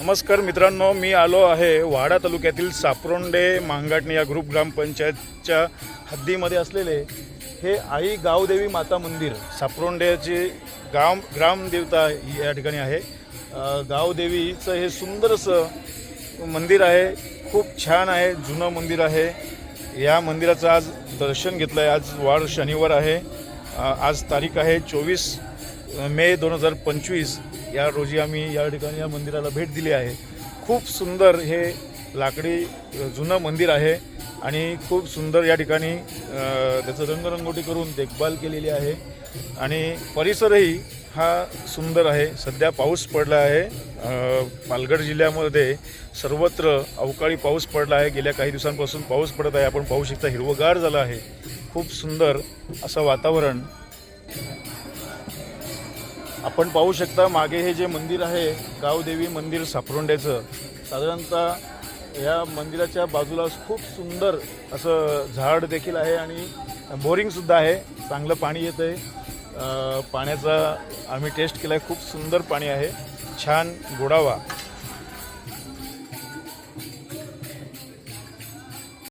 नमस्कार मित्रांनो मी आलो आहे वाडा तालुक्यातील सापरोंडे मांगाटणे या ग्रुप ग्रामपंचायतच्या हद्दीमध्ये असलेले हे आई गावदेवी माता मंदिर सापरोंड्याचे गाव ग्रामदेवता या ठिकाणी आहे. गावदेवीचं हे सुंदरसं मंदिर आहे खूप छान आहे जुनं मंदिर आहे. या मंदिराचं आज दर्शन घेतलं आहे आज वाढ शनिवार आहे. आज तारीख आहे चोवीस मे दोन हजार पंचवीस या रोजी आम्ही या ठिकाणी या मंदिराला भेट दिली आहे. खूप सुंदर हे लाकडी जुनं मंदिर आहे आणि खूप सुंदर या ठिकाणी त्याचं रंगरंगोटी करून देखभाल केलेली आहे आणि परिसरही हा सुंदर आहे. सध्या पाऊस पडला आहे. पालघर जिल्ह्यामध्ये सर्वत्र अवकाळी पाऊस पडला आहे. गेल्या काही दिवसांपासून पाऊस पडत आहे. आपण पाहू शकता हिरवगार झालं आहे. खूप सुंदर असं वातावरण आपण पाहू शकता मागे हे जे मंदिर आहे गावदेवी मंदिर सापरोंड्याचं साधारणतः या मंदिराच्या बाजूला खूप सुंदर असं झाड देखील आहे आणि बोरिंगसुद्धा आहे चांगलं पाणी येतं आहे. पाण्याचा आम्ही टेस्ट केला आहे खूप सुंदर पाणी आहे. छान गोडावा.